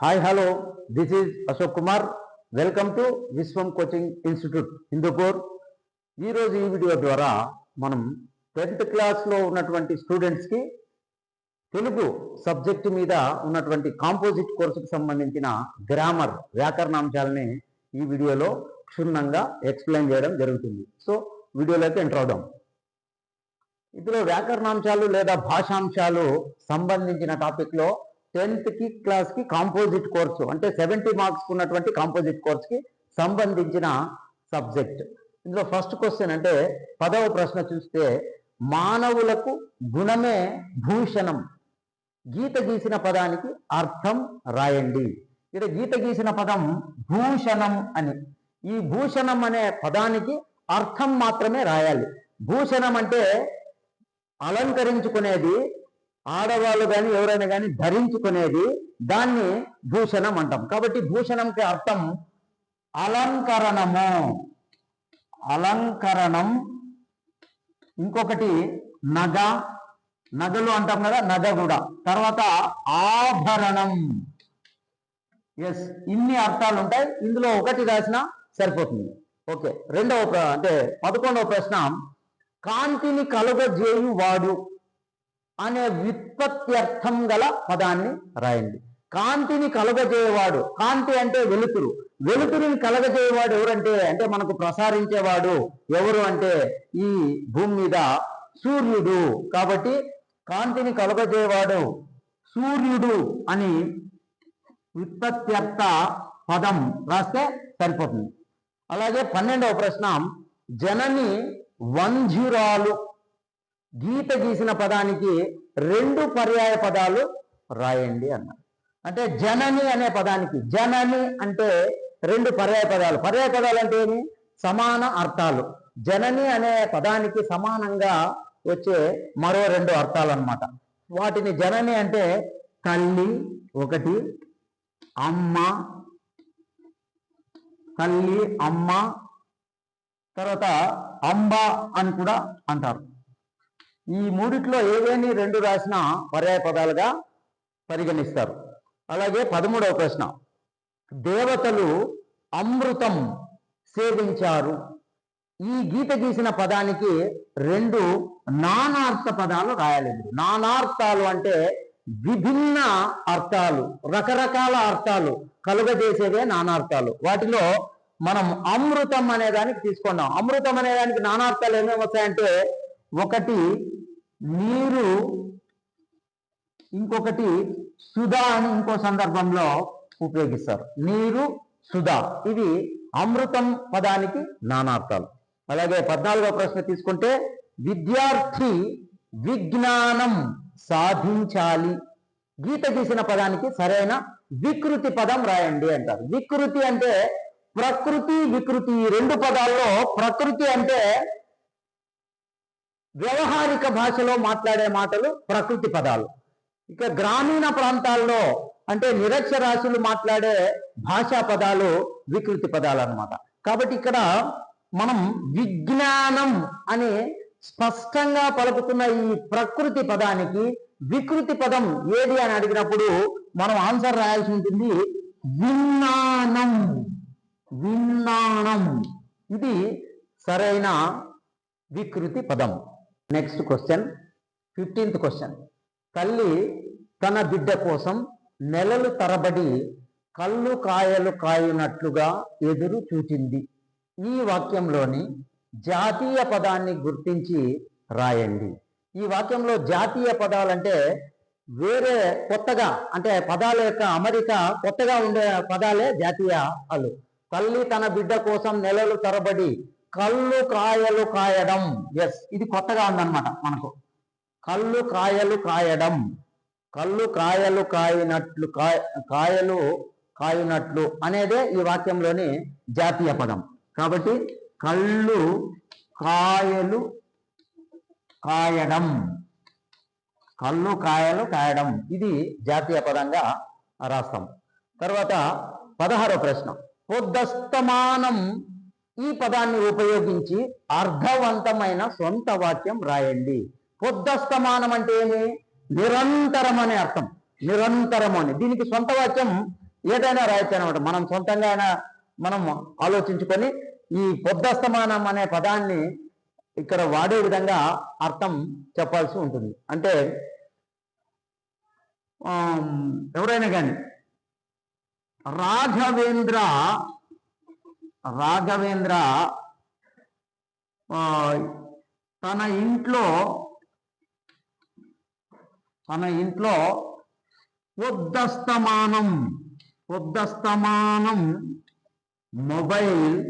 Hi hello this is Ashok Kumar welcome to Vishwam coaching institute Hindupur ఈరోజు ఈ video ద్వారా మనం tenth క్లాస్లో ఉన్నటువంటి స్టూడెంట్స్కి తెలుగు సబ్జెక్టు మీద ఉన్నటువంటి కాంపోజిట్ కోర్సుకు సంబంధించిన గ్రామర్ వ్యాకరణాంశాలని ఈ వీడియోలో క్షుణ్ణంగా ఎక్స్ప్లెయిన్ చేయడం జరుగుతుంది. సో వీడియోలోకి ఎంటర్ అవుదాం. ఇందులో వ్యాకరణాంశాలు లేదా భాషాంశాలు సంబంధించిన టాపిక్లో టెన్త్కి క్లాస్కి కాంపోజిట్ కోర్సు అంటే సెవెంటీ మార్క్స్ ఉన్నటువంటి కాంపోజిట్ కోర్స్కి సంబంధించిన సబ్జెక్ట్. ఇందులో ఫస్ట్ క్వశ్చన్ అంటే పదవ ప్రశ్న చూస్తే మానవులకు గుణమే భూషణం. గీత గీసిన పదానికి అర్థం రాయండి. ఇక్కడ గీత గీసిన పదం భూషణం అని. ఈ భూషణం అనే పదానికి అర్థం మాత్రమే రాయాలి. భూషణం అంటే అలంకరించుకునేది ఆడవాళ్ళు కానీ ఎవరైనా కానీ ధరించుకునేది దాన్ని భూషణం అంటాం. కాబట్టి భూషణంకి అర్థం అలంకరణము. అలంకరణం ఇంకొకటి నగ. నగలు అంటాం కదా నగ కూడా. తర్వాత ఆభరణం. ఎస్ ఇన్ని అర్థాలు ఉంటాయి. ఇందులో ఒకటి రాసినా సరిపోతుంది. ఓకే రెండవ అంటే పదకొండవ ప్రశ్న. కాంతిని కలుగజేయు వాడు అనే వ్యుత్పత్త్యర్థం గల పదాన్ని రాయండి. కాంతిని కలుగజేయవాడు. కాంతి అంటే వెలుతురు. వెలుతురుని కలగజేయవాడు ఎవరంటే అంటే మనకు ప్రసారించేవాడు ఎవరు అంటే ఈ భూమి మీద సూర్యుడు. కాబట్టి కాంతిని కలగజేయవాడు సూర్యుడు అని వ్యుత్పత్త్యర్థ పదం రాస్తే సరిపోతుంది. అలాగే పన్నెండవ ప్రశ్న జనని వంజురాలు గీత గీసిన పదానికి రెండు పర్యాయ పదాలు రాయండి అన్నారు అంటే జనని అనే పదానికి జనని అంటే రెండు పర్యాయ పదాలు. పర్యాయ పదాలు అంటే ఏమి? సమాన అర్థాలు. జనని అనే పదానికి సమానంగా వచ్చే మరో రెండు అర్థాలు అన్నమాట వాటిని జనని అంటే తల్లి ఒకటి అమ్మ తల్లి అమ్మ తర్వాత అంబ అని కూడా అంటారు. ఈ మూడిట్లో ఏవేని రెండు రాసిన పర్యాయ పదాలుగా పరిగణిస్తారు. అలాగే పదమూడవ ప్రశ్న. దేవతలు అమృతం సేవించారు. ఈ గీత గీసిన పదానికి రెండు నానార్థ పదాలు రాయాలి నానార్థాలు అంటే విభిన్న అర్థాలు రకరకాల అర్థాలు కలుగజేసేవే నానార్థాలు. వాటిలో మనం అమృతం అనే దానికి తీసుకున్నాం. అమృతం అనే దానికి నానార్థాలు ఏమేమి వస్తాయంటే ఒకటి నీరు ఇంకొకటి సుధా అని ఇంకో సందర్భంలో ఉపయోగిస్తారు. నీరు సుధా. ఇది అమృతం పదానికి నానార్థాలు. అలాగే పద్నాలుగో ప్రశ్న తీసుకుంటే విద్యార్థి విజ్ఞానం సాధించాలి. గీత గీసిన పదానికి సరైన వికృతి పదం రాయండి అంటారు. వికృతి అంటే ప్రకృతి వికృతి ఈ రెండు పదాల్లో ప్రకృతి అంటే వ్యవహారిక భాషలో మాట్లాడే మాటలు ప్రకృతి పదాలు. ఇక గ్రామీణ ప్రాంతాల్లో అంటే నిరక్షరాశులు మాట్లాడే భాషా పదాలు వికృతి పదాలు అన్నమాట. కాబట్టి ఇక్కడ మనం విజ్ఞానం అని స్పష్టంగా పలుకుతున్న ఈ ప్రకృతి పదానికి వికృతి పదం ఏది అని అడిగినప్పుడు మనం ఆన్సర్ రాయాల్సి ఉంటుంది విజ్ఞానం. విజ్ఞానం. ఇది సరైన వికృతి పదం. నెక్స్ట్ క్వశ్చన్ ఫిఫ్టీన్త్ క్వశ్చన్ తల్లి తన బిడ్డ కోసం నెలలు తరబడి కళ్ళు కాయలు కాయునట్లుగా ఎదురు చూచింది. ఈ వాక్యంలోని జాతీయ పదాన్ని గుర్తించి రాయండి. ఈ వాక్యంలో జాతీయ పదాలంటే వేరే కొత్తగా అంటే పదాల యొక్క అమరిక కొత్తగా ఉండే పదాలే జాతీయాలు తల్లి తన బిడ్డ కోసం నెలలు తరబడి కళ్ళు కాయలు కాయడం ఎస్ ఇది కొత్తగా ఉందన్నమాట మనకు. కళ్ళు కాయలు కాయడం కళ్ళు కాయలు కాయినట్లు కాయ కాయలు కాయినట్లు అనేదే ఈ వాక్యంలోని జాతీయ పదం. కాబట్టి కళ్ళు కాయలు కాయడం కళ్ళు కాయలు కాయడం ఇది జాతీయ పదంగా రాస్తాం. తర్వాత పదహారో ప్రశ్న. పొద్దస్తమానం ఈ పదాన్ని ఉపయోగించి అర్థవంతమైన సొంత వాక్యం రాయండి. పొద్దస్తమానం అంటే ఏమి? నిరంతరం అనే అర్థం. నిరంతరం అని. దీనికి సొంత వాక్యం ఏదైనా రాయొచ్చు అనమాట మనం సొంతంగా అయినా మనం ఆలోచించుకొని ఈ పొద్దస్తమానం అనే పదాన్ని ఇక్కడ వాడే విధంగా అర్థం చెప్పాల్సి ఉంటుంది. అంటే ఎవరైనా కానీ రాఘవేంద్ర రాఘవేంద్ర తన ఇంట్లో తన ఇంట్లో ఉద్దస్తమానం ఉద్దస్తమానం మొబైల్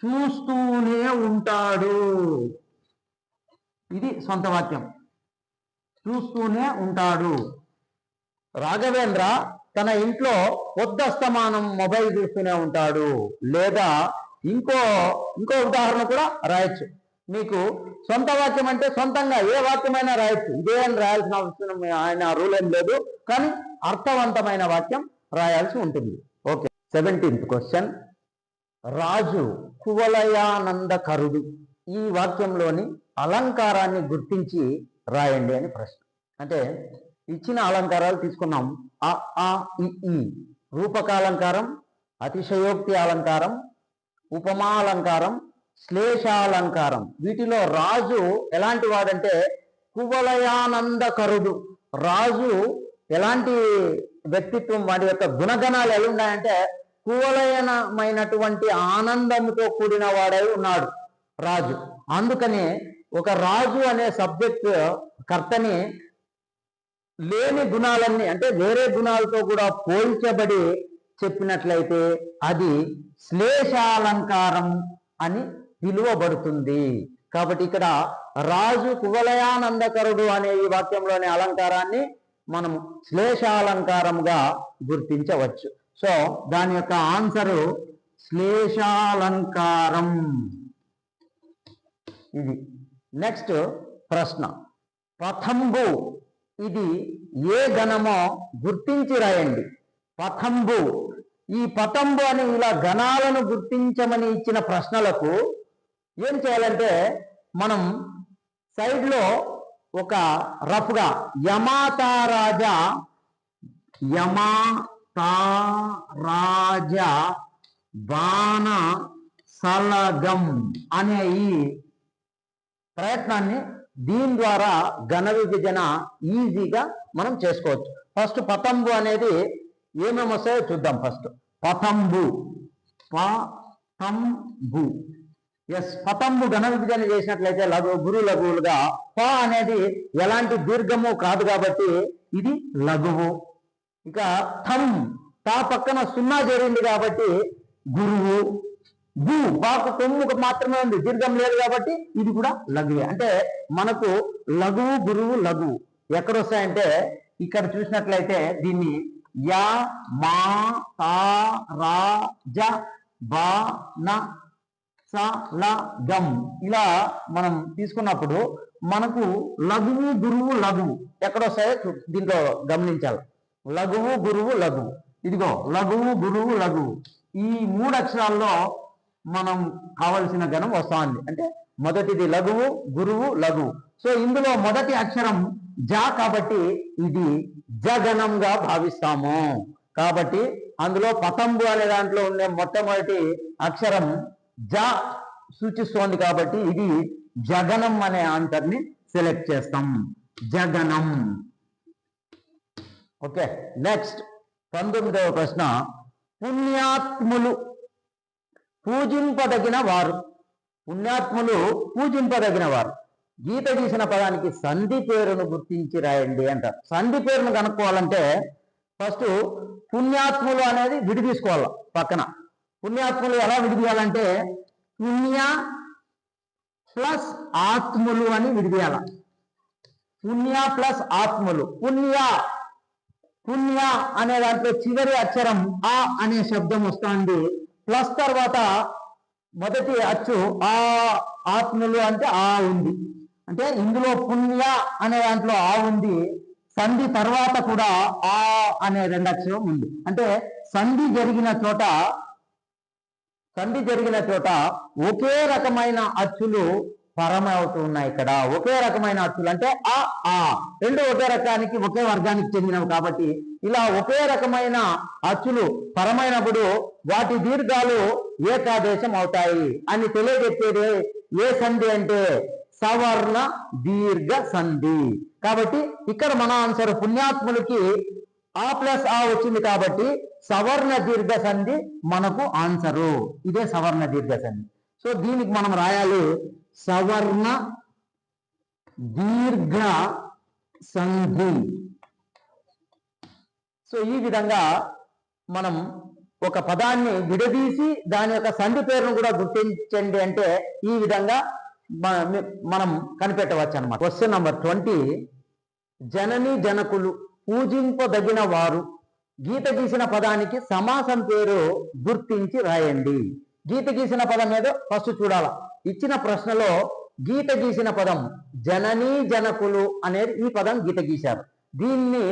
చూస్తూనే ఉంటాడు. ఇది సొంత వాక్యం. చూస్తూనే ఉంటాడు. రాఘవేంద్ర తన ఇంట్లో పొద్దస్తమానం మొబైల్ చూస్తూనే ఉంటాడు. లేదా ఇంకో ఇంకో ఉదాహరణ కూడా రాయొచ్చు. మీకు సొంత వాక్యం అంటే సొంతంగా ఏ వాక్యమైనా రాయొచ్చు. ఇదేం రాయాల్సిన అవసరం ఆయన రూల్ ఏం లేదు. కానీ అర్థవంతమైన వాక్యం రాయాల్సి ఉంటుంది. ఓకే. సెవెంటీన్త్ క్వశ్చన్ రాజు కువలయానందకరుడు ఈ వాక్యంలోని అలంకారాన్ని గుర్తించి రాయండి అని ప్రశ్న. అంటే ఇచ్చిన అలంకారాలు తీసుకున్నాం. అ ఆ ఇ ఈ రూపకాలంకారం అతిశయోక్తి అలంకారం ఉపమాలంకారం శ్లేషాలంకారం. వీటిలో రాజు ఎలాంటి వాడంటే కువలయానందకరుడు రాజు ఎలాంటి వ్యక్తిత్వం వాడి యొక్క గుణగణాలు ఎలా ఉన్నాయంటే కువలయనమైనటువంటి ఆనందంతో కూడిన వాడై ఉన్నాడు రాజు. అందుకని ఒక రాజు అనే సబ్జెక్ట్ కర్తని లేని గుణాలన్నీ అంటే వేరే గుణాలతో కూడా పోల్చబడి చెప్పినట్లయితే అది శ్లేషాలంకారం అని పిలువబడుతుంది కాబట్టి ఇక్కడ రాజు కువలయానందకరుడు అనే ఈ వాక్యంలోని అలంకారాన్ని మనం శ్లేషాలంకారంగా గుర్తించవచ్చు. సో దాని యొక్క ఆన్సరు శ్లేషాలంకారం. ఇది. నెక్స్ట్ ప్రశ్న. పథంబు ఇది ఏ గణమో గుర్తించి రాయండి. పథంబు ఈ పతంబు అని ఇలా గణాలను గుర్తించమని ఇచ్చిన ప్రశ్నలకు ఏం చేయాలంటే మనం సైడ్లో ఒక రఫ్గా యమాతారాజా యమాతారాజ బాణ సలగం అనే ఈ ప్రయత్నాన్ని దీని ద్వారా ఘన విభజన ఈజీగా మనం చేసుకోవచ్చు. ఫస్ట్ పతంబు అనేది ఏమేమి వస్తాయో చూద్దాం ఫస్ట్. పతంబు. పతంబు. ఎస్ పతంబు ఘన విభజన చేసినట్లయితే లఘు గురు లఘువులుగా ప అనేది ఎలాంటి దీర్ఘము కాదు కాబట్టి ఇది లఘువు. ఇక థం. తా పక్కన సున్నా చేరింది కాబట్టి గురువు. గు బాకు కొమ్ముకు మాత్రమే ఉంది. దీర్ఘం లేదు కాబట్టి ఇది కూడా లఘువే అంటే మనకు లఘువు గురువు లఘువు ఎక్కడ వస్తాయంటే ఇక్కడ చూసినట్లయితే దీన్ని యా మా తా రా జ బా న స ల గం. ఇలా మనం తీసుకున్నప్పుడు మనకు లఘువు గురువు లఘువు ఎక్కడ వస్తాయో దీంట్లో గమనించాలి. లఘువు గురువు లఘువు ఇదిగో లఘువు గురువు లఘువు ఈ మూడు అక్షరాల్లో మనం కావలసిన గణం వస్తా అంటే మొదటిది లఘువు గురువు లఘువు. సో ఇందులో మొదటి అక్షరం జా కాబట్టి ఇది జగణంగా భావిస్తాము. కాబట్టి అందులో పతంబు అనే దాంట్లో ఉండే మొట్టమొదటి అక్షరం జ సూచిస్తోంది కాబట్టి ఇది జగనం అనే ఆన్సర్ని సెలెక్ట్ చేస్తాం. జగనం ఓకే నెక్స్ట్ పంతొమ్మిదవ ప్రశ్న. పుణ్యాత్ములు పూజింపదగిన వారు పుణ్యాత్ములు పూజింపదగిన వారు గీత గీసిన పదానికి సంధి పేరును గుర్తించి రాయండి అంటారు. సంధి పేరును కనుక్కోవాలంటే ఫస్ట్ పుణ్యాత్ములు అనేది విడిదీసుకోవాలి పక్కన. పుణ్యాత్ములు ఎలా విడిదీయాలంటే పుణ్య ప్లస్ ఆత్ములు అని విడిదీయాల. పుణ్య ప్లస్ ఆత్ములు. పుణ్య పుణ్య అనే దాంట్లో చివరి అక్షరం ఆ అనే శబ్దం వస్తుంది. ప్లస్ తర్వాత మొదటి అచ్చు ఆ ఆత్మలు అంటే ఆ ఉంది. అంటే ఇందులో పుణ్య అనే దాంట్లో ఆ ఉంది. సంధి తర్వాత కూడా ఆ అనే రెండు అక్షరం ఉంది. అంటే సంధి జరిగిన చోట సంధి జరిగిన చోట ఒకే రకమైన అచ్చులు పరమ అవుతూ ఉన్నాయి ఇక్కడ. ఒకే రకమైన అచ్చులు అంటే ఆ ఆ. రెండు ఒకే రకానికి ఒకే వర్గానికి చెందినవి కాబట్టి ఇలా ఒకే రకమైన అచ్చులు పరమైనప్పుడు వాటి దీర్ఘాలు ఏకాదేశం అవుతాయి అని తెలియజెప్పేది ఏ సంధి అంటే సవర్ణ దీర్ఘ సంధి. కాబట్టి ఇక్కడ మన ఆన్సర్ పుణ్యాత్ములకి ఆ ప్లస్ ఆ వచ్చింది కాబట్టి సవర్ణ దీర్ఘ సంధి మనకు ఆన్సరు ఇదే సవర్ణ దీర్ఘ సంధి. సో దీనికి మనం రాయాలి సవర్ణ దీర్ఘ సంధి. సో ఈ విధంగా మనం ఒక పదాన్ని విడదీసి దాని యొక్క సంధి పేరును కూడా గుర్తించండి అంటే ఈ విధంగా మనం కనిపెట్టవచ్చు అనమాట క్వశ్చన్ నంబర్ ట్వంటీ జనని జనకులు పూజింపదగిన వారు గీత గీసిన పదానికి సమాసం పేరు గుర్తించి రాయండి. గీత గీసిన పదం ఏదో? ఫస్ట్ చూడాల. ఇచ్చిన ప్రశ్నలో గీత గీసిన పదం జననీ జనకులు అనేది ఈ పదం గీత గీశారు. దీన్ని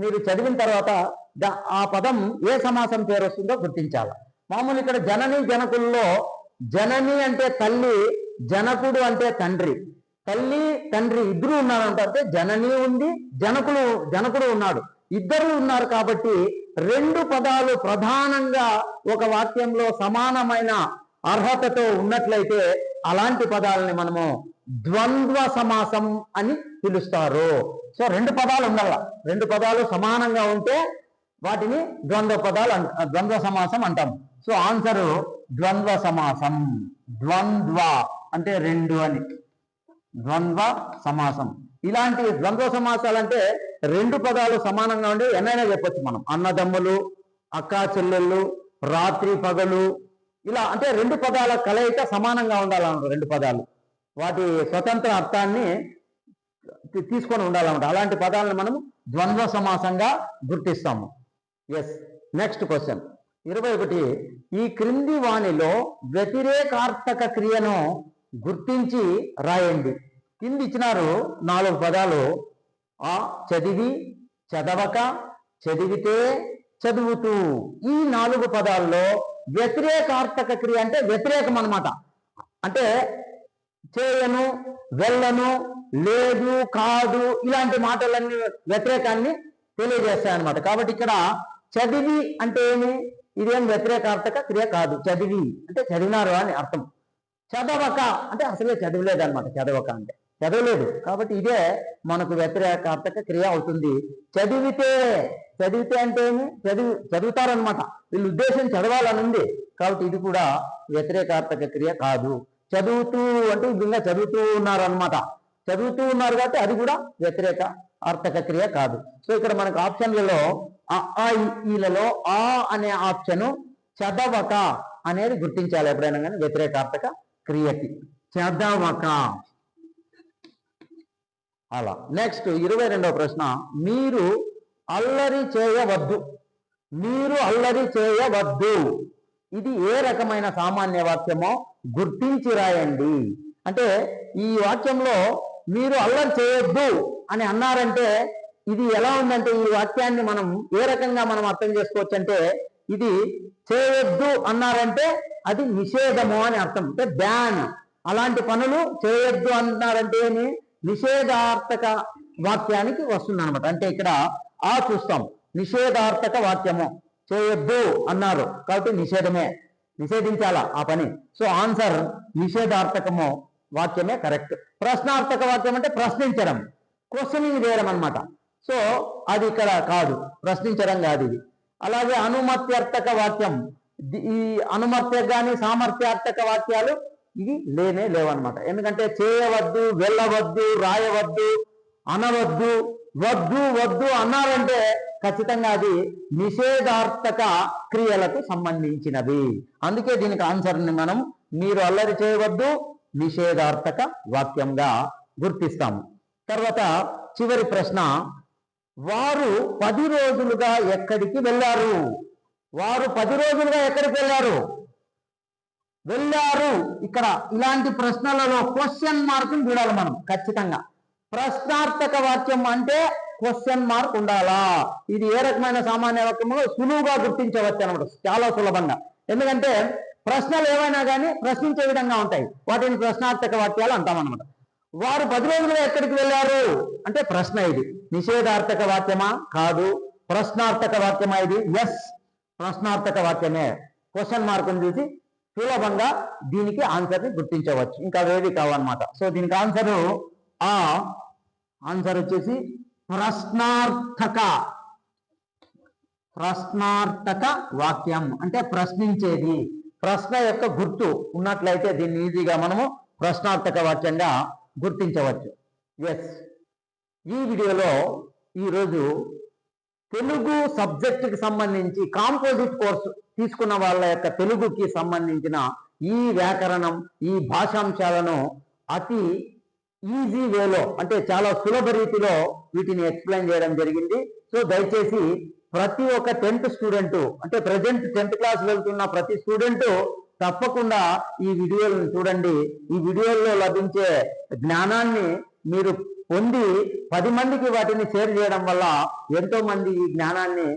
మీరు చదివిన తర్వాత ద- ఆ పదం ఏ సమాసం పేరు వస్తుందో గుర్తించాలి. మామూలు ఇక్కడ జనని జనకుల్లో జనని అంటే తల్లి జనకుడు అంటే తండ్రి. తల్లి తండ్రి ఇద్దరు ఉన్నారు అంటే జనని ఉంది జనకులు జనకుడు ఉన్నాడు. ఇద్దరు ఉన్నారు కాబట్టి రెండు పదాలు ప్రధానంగా ఒక వాక్యంలో సమానమైన అర్హతతో ఉన్నట్లయితే అలాంటి పదాలని మనము ద్వంద్వ సమాసం అని పిలుస్తారు. సో రెండు పదాలు ఉండాల. రెండు పదాలు సమానంగా ఉంటే వాటిని ద్వంద్వ పదాలు అంట ద్వంద్వ సమాసం అంటాం. సో ఆన్సర్ ద్వంద్వ సమాసం. ద్వంద్వ అంటే రెండు అని. ద్వంద్వ సమాసం. ఇలాంటి ద్వంద్వ సమాసాలు అంటే రెండు పదాలు సమానంగా ఉండి ఎన్నైనా చెప్పొచ్చు మనం. అన్నదమ్ములు అక్కా చెల్లెళ్ళు రాత్రి పగలు ఇలా అంటే రెండు పదాల కలయిక సమానంగా ఉండాలన్నమాట రెండు పదాలు. వాటి స్వతంత్ర అర్థాన్ని తీసుకొని ఉండాలన్నమాట. అలాంటి పదాలను మనం ద్వంద్వ సమాసంగా గుర్తిస్తాము. ఎస్ నెక్స్ట్ క్వశ్చన్ ఇరవై ఒకటి ఈ క్రింది వాణిలో వ్యతిరేకార్థక క్రియను గుర్తించి రాయండి. కింది ఇచ్చినారు నాలుగు పదాలు. ఆ చదివి చదవక చదివితే చదువుతూ. ఈ నాలుగు పదాల్లో వ్యతిరేకార్థక క్రియ అంటే వ్యతిరేకం అన్నమాట. అంటే చేయను వెళ్ళను లేదు కాదు ఇలాంటి మాటలన్నీ వ్యతిరేకాన్ని తెలియజేస్తాయి అన్నమాట కాబట్టి ఇక్కడ చదివి అంటే ఏమి? ఇదేం వ్యతిరేకార్థక క్రియ కాదు. చదివి అంటే చదివినారు అని అర్థం. చదవక అంటే అసలే చదవలేదు అనమాట చదవక అంటే చదవలేదు. కాబట్టి ఇదే మనకు వ్యతిరేకార్థక క్రియ అవుతుంది. చదివితే చదివితే అంటే ఏమి? చదివి చదువుతారనమాట వీళ్ళ ఉద్దేశం చదవాలని ఉంది. కాబట్టి ఇది కూడా వ్యతిరేకార్థక క్రియ కాదు. చదువుతూ అంటే ఇంకా చదువుతూ ఉన్నారు అనమాట చదువుతూ ఉన్నారు కాబట్టి అది కూడా వ్యతిరేక అర్థక క్రియ కాదు. సో ఇక్కడ మనకు ఆప్షన్లలో ఈలలో ఆ అనే ఆప్షన్ చదవక అనేది గుర్తించాలి ఎప్పుడైనా కానీ వ్యతిరేకార్థక క్రియకి. చదవక. అలా. నెక్స్ట్ ఇరవై రెండవ ప్రశ్న. మీరు అల్లరి చేయవద్దు. మీరు అల్లరి చేయవద్దు. ఇది ఏ రకమైన సామాన్య వాక్యమో గుర్తించి రాయండి అంటే ఈ వాక్యంలో మీరు అల్లరి చేయొద్దు అని అన్నారంటే ఇది ఎలా ఉందంటే ఈ వాక్యాన్ని మనం ఏ రకంగా మనం అర్థం చేసుకోవచ్చు అంటే ఇది చేయొద్దు అన్నారంటే అది నిషేధము అని అర్థం. అంటే బ్యాన్ అలాంటి పనులు చేయొద్దు అన్నారంటే ఏమి? నిషేధార్థక వాక్యానికి వస్తుంది అనమాట అంటే ఇక్కడ ఆ చూస్తాం. నిషేధార్థక వాక్యము. చేయొద్దు అన్నారు. కాబట్టి నిషేధమే. నిషేధించాలా ఆ పని? సో ఆన్సర్ నిషేధార్థకము వాక్యమే కరెక్ట్. ప్రశ్నార్థక వాక్యం అంటే ప్రశ్నించడం. క్వశ్చనింగ్ చేయడం అనమాట సో అది ఇక్కడ కాదు. ప్రశ్నించడం కాదు ఇది. అలాగే అనుమత్యర్థక వాక్యం. ఈ అనుమత్య కానీ సామర్థ్యార్థక వాక్యాలు ఇవి లేనే లేవన్నమాట. ఎందుకంటే చేయవద్దు వెళ్ళవద్దు రాయవద్దు అనవద్దు వద్దు వద్దు అన్నారంటే ఖచ్చితంగా అది నిషేధార్థక క్రియలకు సంబంధించినవి అందుకే దీనికి ఆన్సర్ని మనం మీరు అల్లరి చేయవద్దు నిషేధార్థక వాక్యంగా గుర్తిస్తాము. తర్వాత చివరి ప్రశ్న వారు పది రోజులుగా ఎక్కడికి వెళ్ళారు? వారు పది రోజులుగా ఎక్కడికి వెళ్ళారు? వెళ్ళారు. ఇక్కడ ఇలాంటి ప్రశ్నలలో క్వశ్చన్ మార్క్ చూడాలి మనం ఖచ్చితంగా. ప్రశ్నార్థక వాక్యం అంటే క్వశ్చన్ మార్క్ ఉండాలా? ఇది ఏ రకమైన సామాన్య వాక్యమో సులువుగా గుర్తించవచ్చు అనమాట చాలా సులభంగా. ఎందుకంటే ప్రశ్నలు ఏవైనా కానీ ప్రశ్నించే విధంగా ఉంటాయి. వాటిని ప్రశ్నార్థక వాక్యాలు అంటాం అనమాట. వారు పది రోజులుగా ఎక్కడికి వెళ్ళారు? అంటే ప్రశ్న ఇది. నిషేధార్థక వాక్యమా? కాదు. ప్రశ్నార్థక వాక్యమా ఇది? ఎస్ ప్రశ్నార్థక వాక్యమే. క్వశ్చన్ మార్కుని చూసి సులభంగా దీనికి ఆన్సర్ని గుర్తించవచ్చు. ఇంకా వేది కావన్నమాట. సో దీనికి ఆన్సర్ ఆ ఆన్సర్ వచ్చేసి ప్రశ్నార్థక. ప్రశ్నార్థక వాక్యం. అంటే ప్రశ్నించేది. ప్రశ్న యొక్క గుర్తు ఉన్నట్లయితే దీన్ని ఈజీగా మనము ప్రశ్నార్థక వాక్యంగా గుర్తించవచ్చు. ఎస్ ఈ వీడియోలో ఈరోజు తెలుగు సబ్జెక్టుకి సంబంధించి కాంపోజిట్ కోర్సు తీసుకున్న వాళ్ళ యొక్క తెలుగుకి సంబంధించిన ఈ వ్యాకరణం ఈ భాషాంశాలను అతి ఈజీ వేలో అంటే చాలా సులభ రీతిలో వీటిని ఎక్స్ప్లెయిన్ చేయడం జరిగింది. సో దయచేసి ప్రతి ఒక్క టెన్త్ స్టూడెంట్ అంటే ప్రజెంట్ టెన్త్ క్లాస్ వెళ్తున్న ప్రతి స్టూడెంట్ తప్పకుండా ఈ వీడియోలను చూడండి. ఈ వీడియోల్లో లభించే జ్ఞానాన్ని మీరు పొంది పది మందికి వాటిని షేర్ చేయడం వల్ల ఎంతో మంది ఈ జ్ఞానాన్ని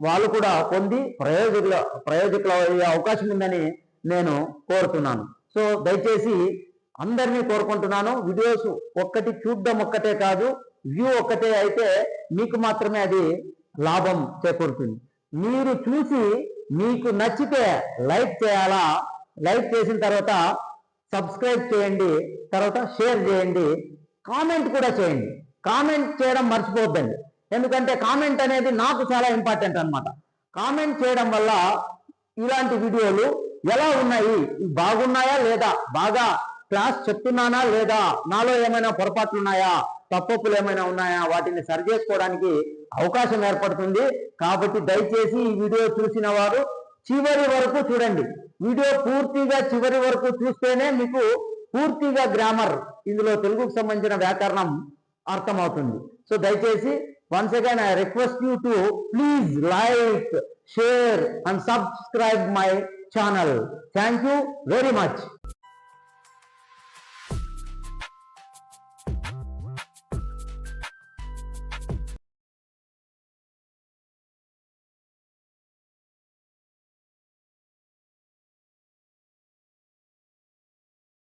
వాళ్ళు కూడా పొంది ప్రయోజకుల ప్రయోజకులు అయ్యే అవకాశం ఉందని నేను కోరుతున్నాను. సో దయచేసి అందరినీ కోరుకుంటున్నాను. వీడియోస్ ఒక్కటి చూడడం ఒక్కటే కాదు వ్యూ ఒక్కటే అయితే మీకు మాత్రమే అది లాభం చేకూరుతుంది. మీరు చూసి మీకు నచ్చితే లైక్ చేయాలా? లైక్ చేసిన తర్వాత సబ్స్క్రైబ్ చేయండి. తర్వాత షేర్ చేయండి. కామెంట్ కూడా చేయండి. కామెంట్ చేయడం మర్చిపోద్దండి ఎందుకంటే కామెంట్ అనేది నాకు చాలా ఇంపార్టెంట్ అన్నమాట. కామెంట్ చేయడం వల్ల ఇలాంటి వీడియోలు ఎలా ఉన్నాయి? బాగున్నాయా లేదా? బాగా క్లాస్ చెప్తున్నానా లేదా? నాలో ఏమైనా పొరపాట్లు ఉన్నాయా? తప్పప్పులు ఏమైనా ఉన్నాయా? వాటిని సరి చేసుకోవడానికి అవకాశం ఏర్పడుతుంది. కాబట్టి దయచేసి ఈ వీడియో చూసిన వారు చివరి వరకు చూడండి. వీడియో పూర్తిగా చివరి వరకు చూస్తేనే మీకు పూర్తిగా గ్రామర్ ఇందులో తెలుగుకు సంబంధించిన వ్యాకరణం అర్థమవుతుంది. సో దయచేసి once again I request you to please like share and subscribe my channel thank you very much